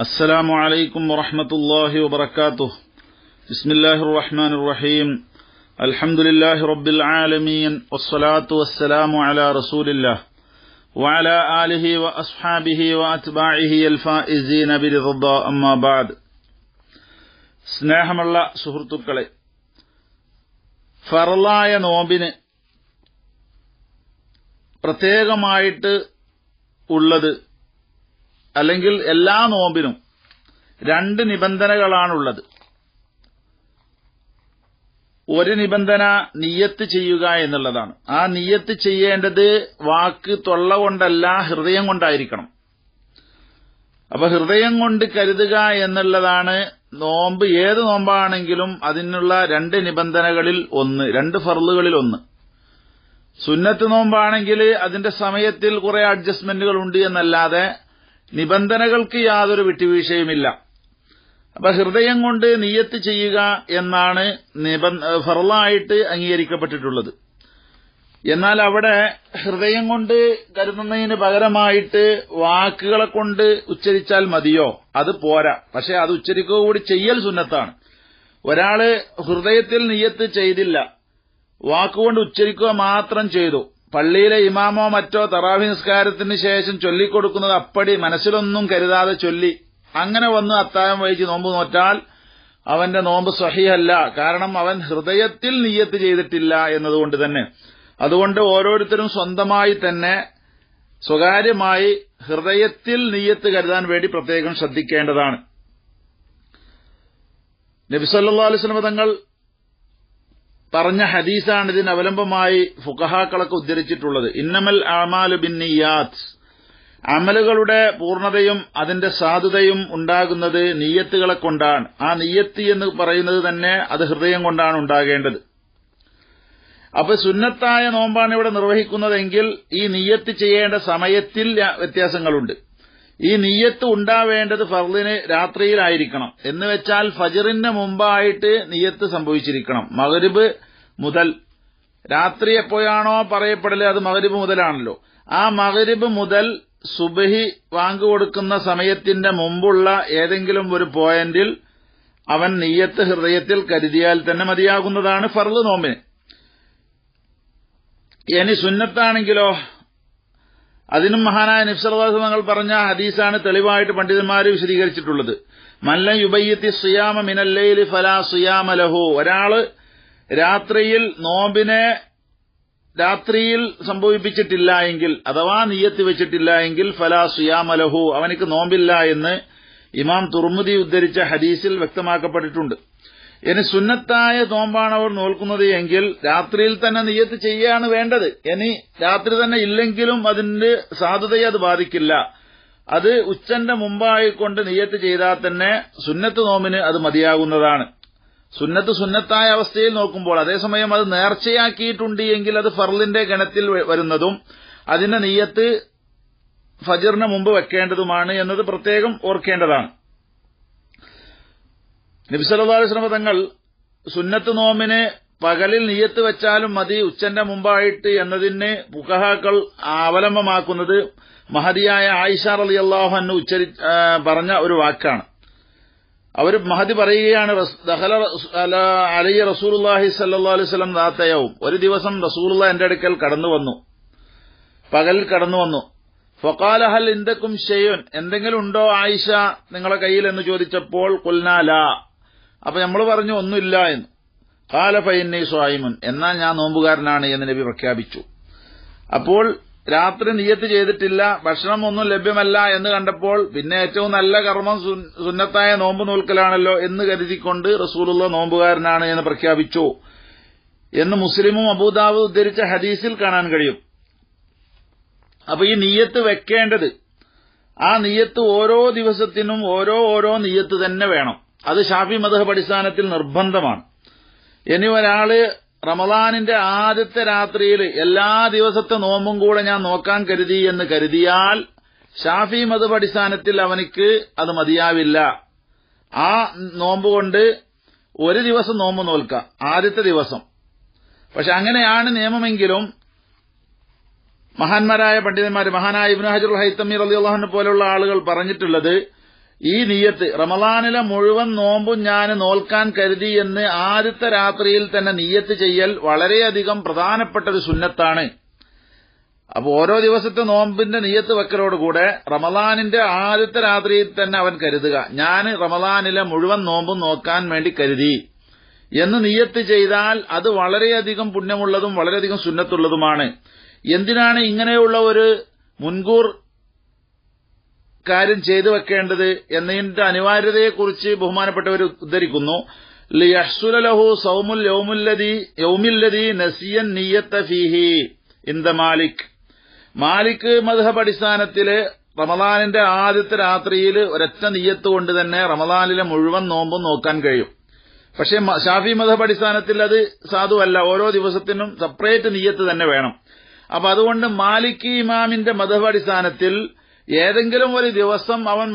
السلام عليكم ورحمة الله وبركاته بسم الله الرحمن الرحيم الحمد لله رب العالمين والصلاة والسلام على رسول الله وعلى آله وأصحابه وأتباعه الفائزين برضا أما بعد സ്നേഹമുള്ള സുഹൃത്തുക്കളെ ഫറലായ നോമ്പിന് പ്രത്യേകമായിട്ട് ഉള്ളത് അല്ലെങ്കിൽ എല്ലാ നോമ്പിനും രണ്ട് നിബന്ധനകളാണുള്ളത്. ഒരു നിബന്ധന നിയത്ത് ചെയ്യുക എന്നുള്ളതാണ്. ആ നിയത്ത് ചെയ്യേണ്ടത് വാക്ക് തൊള്ള കൊണ്ടല്ല ഹൃദയം കൊണ്ടായിരിക്കണം. അപ്പൊ ഹൃദയം കൊണ്ട് കരുതുക എന്നുള്ളതാണ് നോമ്പ്. ഏത് നോമ്പാണെങ്കിലും അതിനുള്ള രണ്ട് നിബന്ധനകളിൽ ഒന്ന് രണ്ട് ഫറലുകളിൽ ഒന്ന്. സുന്നത്ത് നോമ്പാണെങ്കിൽ അതിന്റെ സമയത്തിൽ കുറെ അഡ്ജസ്റ്റ്മെന്റുകൾ ഉണ്ട് എന്നല്ലാതെ നിബന്ധനകൾക്ക് യാതൊരു വിട്ടുവീഴ്ചയുമില്ല. അപ്പൊ ഹൃദയം കൊണ്ട് നിയത്ത് ചെയ്യുക എന്നാണ് ഫറലായിട്ട് അംഗീകരിക്കപ്പെട്ടിട്ടുള്ളത്. എന്നാൽ അവിടെ ഹൃദയം കൊണ്ട് കരുതുന്നതിന് പകരമായിട്ട് വാക്കുകളെ കൊണ്ട് ഉച്ചരിച്ചാൽ മതിയോ? അത് പോരാ. പക്ഷെ അത് ഉച്ചരിക്കുക കൂടി ചെയ്യൽ സുന്നത്താണ്. ഒരാൾ ഹൃദയത്തിൽ നിയത്ത് ചെയ്തില്ല വാക്കുകൊണ്ട് ഉച്ചരിക്കുക മാത്രം ചെയ്തു. പള്ളിയിലെ ഇമാമോ മറ്റോ തറാവി നിസ്കാരത്തിന് ശേഷം ചൊല്ലിക്കൊടുക്കുന്നത് അപ്പടി മനസ്സിലൊന്നും കരുതാതെ ചൊല്ലി. അങ്ങനെ വന്ന് അത്താഴം വഹിച്ച് നോമ്പ് നോറ്റാൽ അവന്റെ നോമ്പ് സഹിയല്ല കാരണം അവൻ ഹൃദയത്തിൽ നീയത്ത് ചെയ്തിട്ടില്ല എന്നതുകൊണ്ട് തന്നെ. അതുകൊണ്ട് ഓരോരുത്തരും സ്വന്തമായി തന്നെ സ്വകാര്യമായി ഹൃദയത്തിൽ നീയത്ത് കരുതാൻ വേണ്ടി പ്രത്യേകം ശ്രദ്ധിക്കേണ്ടതാണ്. നബിസല്ലാ അലിസ്ലമ തങ്ങൾ പറഞ്ഞ ഹദീസാണ് ഇതിന് അവലംബമായി ഫുഖഹാക്കളൊക്കെ ഉദ്ധരിച്ചിട്ടുള്ളത്. ഇന്നമൽ അമാലു ബിന്നിയാത്ത് അമലുകളുടെ പൂർണതയും അതിന്റെ സാധുതയും ഉണ്ടാകുന്നത് നീയത്തുകളെ കൊണ്ടാണ്. ആ നീയത്ത് എന്ന് പറയുന്നത് തന്നെ അത് ഹൃദയം കൊണ്ടാണ് ഉണ്ടാകേണ്ടത്. അപ്പൊ സുന്നത്തായ നോമ്പാണ് ഇവിടെ നിർവഹിക്കുന്നതെങ്കിൽ ഈ നീയത്ത് ചെയ്യേണ്ട സമയത്തിൽ വ്യത്യാസങ്ങളുണ്ട്. ഈ നീയത്ത് ഉണ്ടാവേണ്ടത് ഫർദിന് രാത്രിയിലായിരിക്കണം. എന്ന് വെച്ചാൽ ഫജറിന് മുമ്പായിട്ട് നീയത്ത് സംഭവിച്ചിരിക്കണം. മകരിബ് മുതൽ രാത്രി എപ്പോഴാണോ പറയപ്പെടൽ അത് മകരിബ് മുതലാണല്ലോ. ആ മകരിബ് മുതൽ സുബഹി വാങ്ങുകൊടുക്കുന്ന സമയത്തിന്റെ മുമ്പുള്ള ഏതെങ്കിലും ഒരു പോയിന്റിൽ അവൻ നെയ്യത്ത് ഹൃദയത്തിൽ കരുതിയാൽ തന്നെ മതിയാകുന്നതാണ് ഫർദ് നോമ്പിന്. ഇനി സുന്നത്താണെങ്കിലോ അതിനും മഹാനായ നിഫ്സർവാസ് തങ്ങൾ പറഞ്ഞ ഹദീസാണ് തെളിവായിട്ട് പണ്ഡിതന്മാർ വിശദീകരിച്ചിട്ടുള്ളത്. മല്ല യുബയ്യത്തി സുയാമ മിനല്ലയിൽ ഫലാ സുയാമലഹോ ഒരാൾ രാത്രിയിൽ നോമ്പിനെ രാത്രിയിൽ സംഭവിപ്പിച്ചിട്ടില്ല എങ്കിൽ അഥവാ നീയത്ത് വെച്ചിട്ടില്ല എങ്കിൽ ഫലാ സുയാമലഹു അവനിക്ക് നോമ്പില്ല എന്ന് ഇമാം തുർമുദി ഉദ്ധരിച്ച ഹദീസിൽ വ്യക്തമാക്കപ്പെട്ടിട്ടുണ്ട്. ഇനി സുന്നത്തായ നോമ്പാണ് അവർ നോൽക്കുന്നത് എങ്കിൽ രാത്രിയിൽ തന്നെ നീയത്ത് ചെയ്യാണ് വേണ്ടത്. ഇനി രാത്രി തന്നെ ഇല്ലെങ്കിലും അതിന്റെ സാധുതയെ അത് ബാധിക്കില്ല. അത് ഉച്ചന്റെ മുമ്പായിക്കൊണ്ട് നീയത്ത് ചെയ്താൽ തന്നെ സുന്നത്ത് നോമിന് അത് മതിയാകുന്നതാണ്. സുന്നത്ത് സുന്നത്തായ അവസ്ഥയിൽ നോക്കുമ്പോൾ അതേസമയം അത് നേർച്ചയാക്കിയിട്ടുണ്ട് എങ്കിൽ അത് ഫർലിന്റെ ഗണത്തിൽ വരുന്നതും അതിന്റെ നീയത്ത് ഫജറിന് മുമ്പ് വെക്കേണ്ടതുമാണ് എന്നത് പ്രത്യേകം ഓർക്കേണ്ടതാണ്. നബിസല്ലാസ്ലമ തങ്ങൾ സുന്നത്ത് നോമിന് പകലിൽ നീയത്ത് വെച്ചാലും മതി ഉച്ചന്റെ മുമ്പായിട്ട് എന്നതിനെ പുഖഹാക്കൾ അവലംബമാക്കുന്നത് മഹതിയായ ആയിഷ അലി അള്ളാഹു ഉച്ചരി പറഞ്ഞ ഒരു വാക്കാണ്. അവർ മഹതി പറയുകയാണ് അലി റസൂലുല്ലാഹി സല്ലാ സ്വലം ദാത്തയവും ഒരു ദിവസം റസൂലുള്ള എന്റെ അടുക്കൽ കടന്നു വന്നു. പകൽ കടന്നു വന്നു. ഫൊക്കാലഹൽ ഇന്ദക്കും ഷെയ്യുൻ എന്തെങ്കിലും ഉണ്ടോ ആയിഷ നിങ്ങളെ കയ്യിൽ എന്ന് ചോദിച്ചപ്പോൾ കൊൽനാല അപ്പൊ നമ്മൾ പറഞ്ഞു ഒന്നുമില്ല എന്ന്. കാല ഫൈന്നി സ്വായിമുൻ എന്നാൽ ഞാൻ നോമ്പുകാരനാണ് എന്ന് നബി പ്രഖ്യാപിച്ചു. അപ്പോൾ രാത്രി നിയത്ത് ചെയ്തിട്ടില്ല ഭക്ഷണം ഒന്നും ലഭ്യമല്ല എന്ന് കണ്ടപ്പോൾ പിന്നെ ഏറ്റവും നല്ല കർമ്മം സുന്നത്തായ നോമ്പ് നോൽക്കലാണല്ലോ എന്ന് കരുതിക്കൊണ്ട് റസൂലുള്ള നോമ്പുകാരനാണ് എന്ന് പ്രഖ്യാപിച്ചു. എന്ന് മുസ്ലിമും അബൂദാബ് ഉദ്ധരിച്ച ഹദീസിൽ കാണാൻ കഴിയും. അപ്പൊ ഈ നീയത്ത് വെക്കേണ്ടത് ആ നീയത്ത് ഓരോ ദിവസത്തിനും ഓരോ ഓരോ നീയത്ത് തന്നെ വേണം. അത് ഷാഫി മതഹബ് അടിസ്ഥാനത്തിൽ നിർബന്ധമാണ്. ഇനി ഒരാൾ റമദാനിന്റെ ആദ്യത്തെ രാത്രിയിൽ എല്ലാ ദിവസത്തെ നോമ്പും കൂടെ ഞാൻ നോക്കാൻ കരുതി എന്ന് കരുതിയാൽ ഷാഫി മതബ് അടിസ്ഥാനത്തിൽ അവനിക്ക് അത് മതിയാവില്ല. ആ നോമ്പ് കൊണ്ട് ഒരു ദിവസം നോമ്പ് നോൽക്കാം ആദ്യത്തെ ദിവസം. പക്ഷെ അങ്ങനെയാണ് നിയമമെങ്കിലും മഹാന്മാരായ പണ്ഡിതന്മാർ മഹാനായ ഇബ്നു ഹജറുൽ ഹൈത്തമീർ അലി അള്ളഹാനെ പോലുള്ള ആളുകൾ പറഞ്ഞിട്ടുള്ളത് ഈ നീയത്ത് റമലാനിലെ മുഴുവൻ നോമ്പും ഞാൻ നോൽക്കാൻ കരുതി എന്ന് ആദ്യത്തെ രാത്രിയിൽ തന്നെ നീയത്ത് ചെയ്യൽ വളരെയധികം പ്രധാനപ്പെട്ട ഒരു സുന്നത്താണ്. അപ്പോൾ ഓരോ ദിവസത്തെ നോമ്പിന്റെ നീയത്ത് വെക്കലോടുകൂടെ റമലാനിന്റെ ആദ്യത്തെ രാത്രിയിൽ തന്നെ അവൻ കരുതുക ഞാൻ റമലാനിലെ മുഴുവൻ നോമ്പും നോക്കാൻ വേണ്ടി കരുതി. എന്ന് നീയത്ത് ചെയ്താൽ അത് വളരെയധികം പുണ്യമുള്ളതും വളരെയധികം സുന്നത്തുള്ളതുമാണ്. എന്തിനാണ് ഇങ്ങനെയുള്ള ഒരു മുൻകൂർ കാര്യം ചെയ്തു വെക്കേണ്ടത് എന്നതിന്റെ അനിവാര്യതയെക്കുറിച്ച് ബഹുമാനപ്പെട്ടവർ ഉദ്ധരിക്കുന്നു. ലിയഹ്സുലഹു സൗമുൽ യൗമുല്ലതി യൗമില്ലതി നസിയൻ നീയത്ത ഫീഹി ഇന്ദ മാലിക്. മാലിക് മധബ് അടിസ്ഥാനത്തിൽ റമദാനിന്റെ ആദ്യത്തെ രാത്രിയിൽ ഒരൊറ്റ നീയത്ത് കൊണ്ട് തന്നെ റമദാനിലെ മുഴുവൻ നോമ്പും നോക്കാൻ കഴിയും. പക്ഷേ ഷാഫി മധബ് അടിസ്ഥാനത്തിൽ അത് സാധുവല്ല. ഓരോ ദിവസത്തിനും സെപ്പറേറ്റ് നീയത്ത് തന്നെ വേണം. അപ്പൊ അതുകൊണ്ട് മാലിക് ഇമാമിന്റെ മധബ് അടിസ്ഥാനത്തിൽ ഏതെങ്കിലും ഒരു ദിവസം അവൻ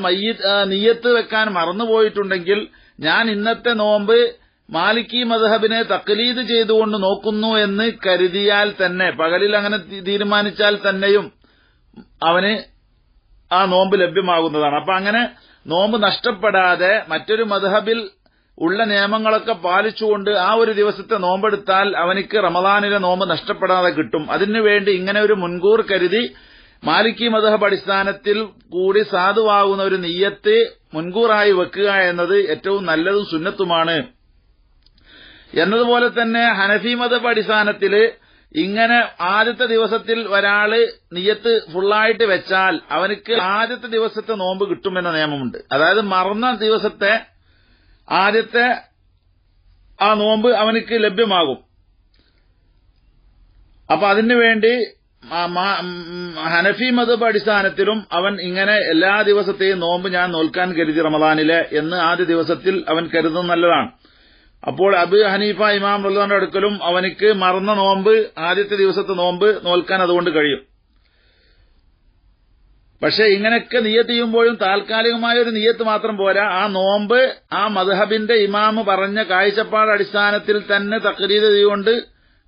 നീയത്ത് വെക്കാൻ മറന്നുപോയിട്ടുണ്ടെങ്കിൽ ഞാൻ ഇന്നത്തെ നോമ്പ് മാലിക്കി മദ്ഹബിനെ തക്കലീത് ചെയ്തുകൊണ്ട് നോക്കുന്നു എന്ന് കരുതിയാൽ തന്നെ പകലിൽ അങ്ങനെ തീരുമാനിച്ചാൽ തന്നെയും അവന് ആ നോമ്പ് ലഭ്യമാകുന്നതാണ്. അപ്പൊ അങ്ങനെ നോമ്പ് നഷ്ടപ്പെടാതെ മറ്റൊരു മദ്ഹബിൽ ഉള്ള നിയമങ്ങളൊക്കെ പാലിച്ചുകൊണ്ട് ആ ഒരു ദിവസത്തെ നോമ്പെടുത്താൽ അവനിക്ക് റമദാനിലെ നോമ്പ് നഷ്ടപ്പെടാതെ കിട്ടും. അതിനുവേണ്ടി ഇങ്ങനെ ഒരു മുൻകൂർ കരുതി മാലിക്കി മദഹബ് അടിസ്ഥാനത്തിൽ കൂടി സാധുവാകുന്ന ഒരു നെയ്യത്ത് മുൻകൂറായി വെക്കുക എന്നത് ഏറ്റവും നല്ലതും സുന്നത്തുമാണ്. എന്നതുപോലെ തന്നെ ഹനഫി മദഹബ് അടിസ്ഥാനത്തിൽ ഇങ്ങനെ ആദ്യത്തെ ദിവസത്തിൽ ഒരാൾ നിയത്ത് ഫുള്ളായിട്ട് വെച്ചാൽ അവനക്ക് ആദ്യത്തെ ദിവസത്തെ നോമ്പ് കിട്ടുമെന്ന നിയമമുണ്ട്. അതായത് മറന്ന ദിവസത്തെ ആദ്യത്തെ ആ നോമ്പ് അവനക്ക് ലഭ്യമാകും. അപ്പൊ അതിനു വേണ്ടി ഹനഫി മതബ് അടിസ്ഥാനത്തിലും അവൻ ഇങ്ങനെ എല്ലാ ദിവസത്തെയും നോമ്പ് ഞാൻ നോൽക്കാൻ കരുതി റമദാനിലെ എന്ന് ആദ്യ ദിവസത്തിൽ അവൻ കരുതുന്നത് നല്ലതാണ്. അപ്പോൾ അബ് ഹനീഫ ഇമാം റഹ്ലാന്റെ അടുക്കലും അവനിക്ക് മറന്ന നോമ്പ് ആദ്യത്തെ ദിവസത്തെ നോമ്പ് നോൽക്കാൻ അതുകൊണ്ട് കഴിയും. പക്ഷെ ഇങ്ങനെയൊക്കെ നിയത്ത് ചെയ്യുമ്പോഴും താൽക്കാലികമായ ഒരു നിയത്ത് മാത്രം പോരാ. ആ നോമ്പ് ആ മദ്ഹബിന്റെ ഇമാമ് പറഞ്ഞ കാഴ്ചപ്പാട് അടിസ്ഥാനത്തിൽ തന്നെ തക്രീത് ചെയ്തുകൊണ്ട്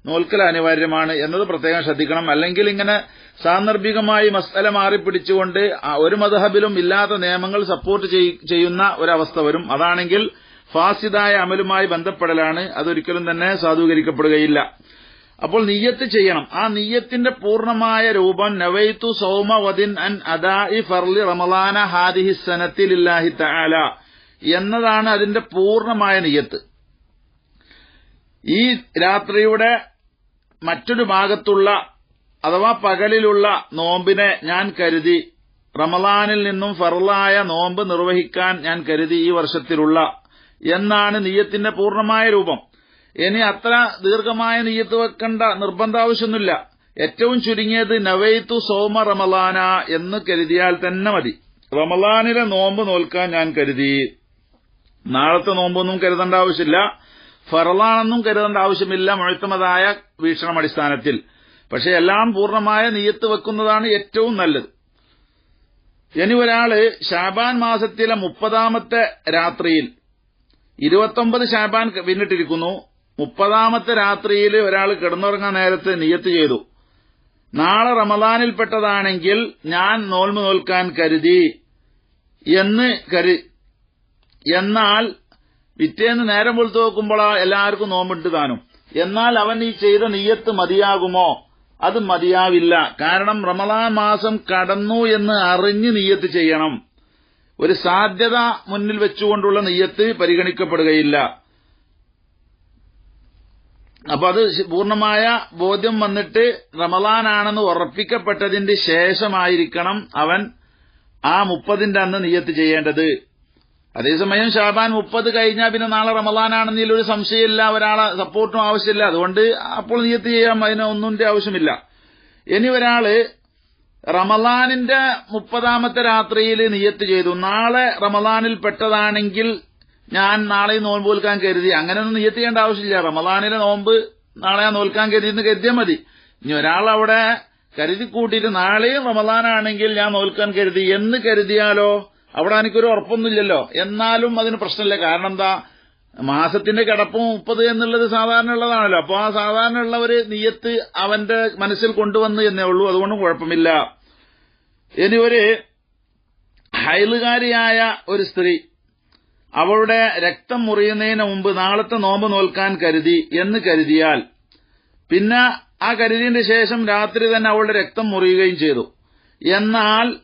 നോൽക്കൽ അനിവാര്യമാണ് എന്നത് പ്രത്യേകം ശ്രദ്ധിക്കണം. അല്ലെങ്കിൽ ഇങ്ങനെ സാന്ദർഭികമായി മസ്തല മാറിപ്പിടിച്ചുകൊണ്ട് ഒരു മദ്ഹബിലും ഇല്ലാത്ത നിയമങ്ങൾ സപ്പോർട്ട് ചെയ്യുന്ന ഒരവസ്ഥ വരും. അതാണെങ്കിൽ ഫാസിദായ അമലുമായി ബന്ധപ്പെടലാണ്. അതൊരിക്കലും തന്നെ സാധൂകരിക്കപ്പെടുകയില്ല. അപ്പോൾ നീയത്ത് ചെയ്യണം. ആ നീയത്തിന്റെ പൂർണമായ രൂപം നവൈത്തു സൗമ വദിൻ അൻ അദാഇ ഫർലി റമലാന ഹാദിഹി സനത്തിലില്ലാഹി തആല എന്നതാണ് അതിന്റെ പൂർണമായ നീയത്ത്. ഈ രാത്രിയുടെ മറ്റൊരു ഭാഗത്തുള്ള അഥവാ പകലിലുള്ള നോമ്പിനെ ഞാൻ കരുതി റമലാനിൽ നിന്നും ഫറലായ നോമ്പ് നിർവഹിക്കാൻ ഞാൻ കരുതി ഈ വർഷത്തിലുള്ള എന്നാണ് നീയത്തിന്റെ പൂർണമായ രൂപം. ഇനി അത്ര ദീർഘമായ നീയത്ത് വെക്കേണ്ട നിർബന്ധാവശ്യമൊന്നുമില്ല. ഏറ്റവും ചുരുങ്ങിയത് നവൈത്തു സോമ റമലാന എന്ന് കരുതിയാൽ തന്നെ മതി. റമലാനിലെ നോമ്പ് നോൽക്കാൻ ഞാൻ കരുതി. നാളത്തെ നോമ്പൊന്നും കരുതേണ്ട ആവശ്യമില്ല. ഫറലാണെന്നും കരുതേണ്ട ആവശ്യമില്ല. മുഴുത്തമതായ വീക്ഷണം അടിസ്ഥാനത്തിൽ. പക്ഷെ എല്ലാം പൂർണമായ നീയത്ത് വെക്കുന്നതാണ് ഏറ്റവും നല്ലത്. ഇനി ഒരാൾ ഷാബാൻ മാസത്തിലെ മുപ്പതാമത്തെ രാത്രിയിൽ ഇരുപത്തൊമ്പത് ഷാബാൻ പിന്നിട്ടിരിക്കുന്നു. മുപ്പതാമത്തെ രാത്രിയിൽ ഒരാൾ കിടന്നുറങ്ങാൻ നേരത്തെ നിയത്ത് ചെയ്തു. നാളെ റമദാനിൽപ്പെട്ടതാണെങ്കിൽ ഞാൻ നോൽമു നോൽക്കാൻ കരുതി എന്ന് കരു എന്നാൽ പിറ്റേന്ന് നേരം വെളുത്തു നോക്കുമ്പോൾ എല്ലാവർക്കും നോമ്പിട്ട് താനും എന്നാൽ അവൻ ഈ ചെയ്ത നെയ്യത്ത് മതിയാകുമോ? അത് മതിയാവില്ല. കാരണം റമദാൻ മാസം കടന്നു എന്ന് അറിഞ്ഞ് നെയ്യത്ത് ചെയ്യണം. ഒരു സാധ്യത മുന്നിൽ വെച്ചുകൊണ്ടുള്ള നെയ്യത്ത് പരിഗണിക്കപ്പെടുകയില്ല. അപ്പൊ അത് പൂർണമായ ബോധ്യം വന്നിട്ട് റമലാനാണെന്ന് ഉറപ്പിക്കപ്പെട്ടതിന്റെ ശേഷമായിരിക്കണം അവൻ ആ മുപ്പതിന്റെ അന്ന് നെയ്യത്ത് ചെയ്യേണ്ടത്. അതേസമയം ഷാബാൻ മുപ്പത് കഴിഞ്ഞാൽ പിന്നെ നാളെ റമദാനാണെന്നതിൽ ഒരു സംശയമില്ല ഒരാളെ സപ്പോർട്ടും ആവശ്യമില്ല. അതുകൊണ്ട് അപ്പോൾ നിയത്ത് ചെയ്യാൻ അതിന് ഒന്നിന്റെ ആവശ്യമില്ല. ഇനി ഒരാൾ റമദാനിന്റെ മുപ്പതാമത്തെ രാത്രിയിൽ നിയത്ത് ചെയ്തു. നാളെ റമദാനിൽ പെട്ടതാണെങ്കിൽ ഞാൻ നാളെ നോമ്പ് നോൽക്കാൻ കരുതി. അങ്ങനെയൊന്നും നിയത്ത് ചെയ്യേണ്ട ആവശ്യമില്ല. റമദാനിലെ നോമ്പ് നാളെ ഞാൻ നോൽക്കാൻ കരുതി എന്ന് കരുതിയാൽ മതി. ഇനി ഒരാൾ അവിടെ കരുതി കൂട്ടിയിട്ട് നാളെയും റമദാനാണെങ്കിൽ ഞാൻ നോൽക്കാൻ കരുതി. എന്ന് കരുതിയാലോ അവിടെ എനിക്കൊരു ഉറപ്പൊന്നുമില്ലല്ലോ. എന്നാലും അതിന് പ്രശ്നമില്ല. കാരണം എന്താ? മാസത്തിന്റെ കിടപ്പ് മുപ്പത് എന്നുള്ളത് സാധാരണ ഉള്ളതാണല്ലോ അപ്പോൾ ആ സാധാരണ ഉള്ളവര് നീയത്ത് അവന്റെ മനസ്സിൽ കൊണ്ടുവന്ന് എന്നേ ഉള്ളൂ. അതുകൊണ്ടും കുഴപ്പമില്ല. ഇനി ഒരു ഹൈലുകാരിയായ ഒരു സ്ത്രീ അവളുടെ രക്തം മുറിയുന്നതിന് മുമ്പ് നാളത്തെ നോമ്പ് നോൽക്കാൻ കരുതി എന്ന് കരുതിയാൽ പിന്നെ ആ കരുതിയതിന് ശേഷം രാത്രി തന്നെ അവളുടെ രക്തം മുറിയുകയും ചെയ്തു. എന്നാൽ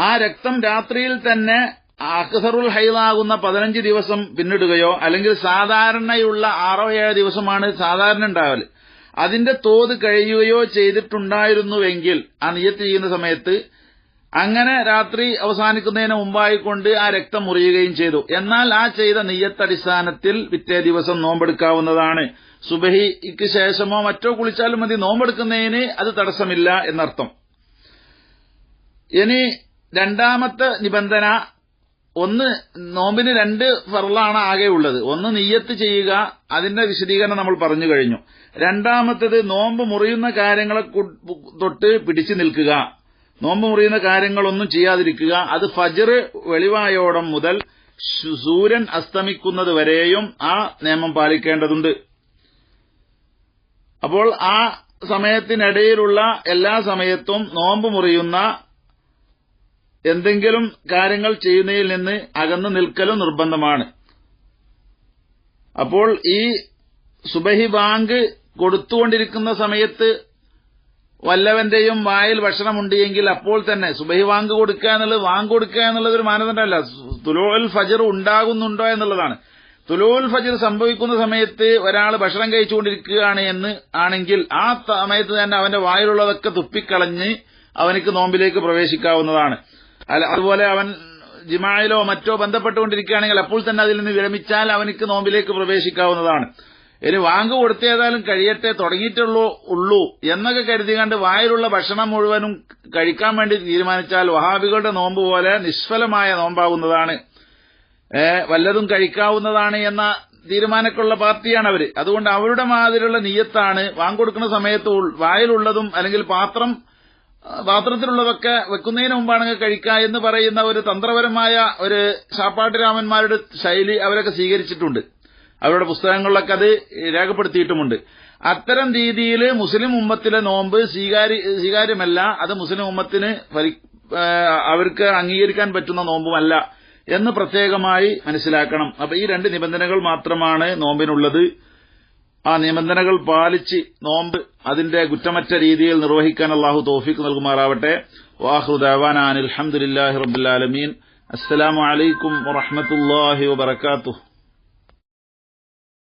ആ രക്തം രാത്രിയിൽ തന്നെ അക്സറുൽ ഹൈദാകുന്ന പതിനഞ്ച് ദിവസം പിന്നിടുകയോ അല്ലെങ്കിൽ സാധാരണയുള്ള ആറോ ഏഴോ ദിവസമാണ് സാധാരണ ഉണ്ടാവൽ. അതിന്റെ തോത് കഴിയുകയോ ചെയ്തിട്ടുണ്ടായിരുന്നുവെങ്കിൽ ആ നിയത്ത് ചെയ്യുന്ന സമയത്ത് അങ്ങനെ രാത്രി അവസാനിക്കുന്നതിന് മുമ്പായിക്കൊണ്ട് ആ രക്തം മുറിയുകയും ചെയ്തു. എന്നാൽ ആ ചെയ്ത നെയ്യത്തടിസ്ഥാനത്തിൽ പിറ്റേ ദിവസം നോമ്പെടുക്കാവുന്നതാണ്. സുബഹിക്ക് ശേഷമോ മറ്റോ കുളിച്ചാലും മതി. നോമ്പെടുക്കുന്നതിന് അത് തടസ്സമില്ല എന്നർത്ഥം. ഇനി രണ്ടാമത്തെ നിബന്ധന ഒന്ന് നോമ്പിന് രണ്ട് ഫറലാണ് ആകെ ഉള്ളത്. ഒന്ന് നിയ്യത്ത് ചെയ്യുക അതിന്റെ വിശദീകരണം നമ്മൾ പറഞ്ഞു കഴിഞ്ഞു. രണ്ടാമത്തേത് നോമ്പ് മുറിയുന്ന കാര്യങ്ങളെ തൊട്ട് പിടിച്ചു നിൽക്കുക. നോമ്പ് മുറിയുന്ന കാര്യങ്ങളൊന്നും ചെയ്യാതിരിക്കുക. അത് ഫജർ വെളിവായോടം മുതൽ സൂര്യൻ അസ്തമിക്കുന്നത് വരെയും ആ നിയമം പാലിക്കേണ്ടതുണ്ട്. അപ്പോൾ ആ സമയത്തിനിടയിലുള്ള എല്ലാ സമയത്തും നോമ്പ് മുറിയുന്ന എന്തെങ്കിലും കാര്യങ്ങൾ ചെയ്യുന്നതിൽ നിന്ന് അകന്നു നിൽക്കലും നിർബന്ധമാണ്. അപ്പോൾ ഈ സുബഹി ബാങ്ക് കൊടുത്തുകൊണ്ടിരിക്കുന്ന സമയത്ത് വല്ലവന്റെയും വായിൽ ഭക്ഷണമുണ്ട് അപ്പോൾ തന്നെ സുബഹി വാങ്ക് കൊടുക്കുക എന്നുള്ളത് വാങ്ക് കൊടുക്കുക എന്നുള്ളത് ഒരു മാനദണ്ഡമല്ല. തുലോൽ ഫജർ ഉണ്ടാകുന്നുണ്ടോ എന്നുള്ളതാണ്. തുലോൽ ഫജർ സംഭവിക്കുന്ന സമയത്ത് ഒരാൾ ഭക്ഷണം കഴിച്ചുകൊണ്ടിരിക്കുകയാണ് എന്ന് ആണെങ്കിൽ ആ സമയത്ത് തന്നെ അവന്റെ വായിലുള്ളതൊക്കെ തുപ്പിക്കളഞ്ഞ് അവനക്ക് നോമ്പിലേക്ക് പ്രവേശിക്കാവുന്നതാണ്. അതുപോലെ അവൻ ജിമായിലോ മറ്റോ ബന്ധപ്പെട്ടുകൊണ്ടിരിക്കുകയാണെങ്കിൽ അപ്പോൾ തന്നെ അതിൽ നിന്ന് വിരമിച്ചാൽ അവനിക്ക് നോമ്പിലേക്ക് പ്രവേശിക്കാവുന്നതാണ്. ഇനി വാങ്ക് കൊടുത്തേതായാലും കഴിയട്ടെ തുടങ്ങിയിട്ടുള്ളൂ ഉള്ളൂ എന്നൊക്കെ കരുതി കണ്ട് വായിലുള്ള ഭക്ഷണം മുഴുവനും കഴിക്കാൻ വേണ്ടി തീരുമാനിച്ചാൽ വഹാബികളുടെ നോമ്പ് പോലെ നിഷ്ഫലമായ നോമ്പാവുന്നതാണ് വല്ലതും കഴിക്കാവുന്നതാണ് എന്ന തീരുമാനക്കുള്ള പാർട്ടിയാണ് അവർ അതുകൊണ്ട് അവരുടെ മാതിരിയുള്ള നീയത്താണ് വാങ്ങൊടുക്കുന്ന സമയത്ത് വായിലുള്ളതും അല്ലെങ്കിൽ പാത്രം പാത്രത്തിലുള്ളതൊക്കെ വെക്കുന്നതിന് മുമ്പാണെങ്കിൽ കഴിക്കുക എന്ന് പറയുന്ന ഒരു തന്ത്രപരമായ ഒരു ശാപ്പാട്ടുരാമന്മാരുടെ ശൈലി അവരൊക്കെ സ്വീകരിച്ചിട്ടുണ്ട്. അവരുടെ പുസ്തകങ്ങളിലൊക്കെ അത് രേഖപ്പെടുത്തിയിട്ടുമുണ്ട്. അത്തരം രീതിയിൽ മുസ്ലിം ഉമ്മത്തിലെ നോമ്പ് സ്വീകാര്യ സ്വീകാര്യമല്ല അത് മുസ്ലിം ഉമ്മത്തിന് അവർക്ക് അംഗീകരിക്കാൻ പറ്റുന്ന നോമ്പുമല്ല എന്ന് പ്രത്യേകമായി മനസ്സിലാക്കണം. അപ്പൊ ഈ രണ്ട് നിബന്ധനകൾ മാത്രമാണ് നോമ്പിനുള്ളത്. ആ നിബന്ധനകൾ പാലിച്ച് നോമ്പ് അതിന്റെ കുറ്റമറ്റ രീതിയിൽ നിർവഹിക്കാൻ അള്ളാഹു തോഫിക്ക് നൽകുമാറാവട്ടെ. വാഹുദാൻ അലഹമുല്ലാഹി റബുലാലമീൻ അസ്സലാമു അലൈക്കും വറഹമത്തല്ലാഹി വബർക്കാത്തു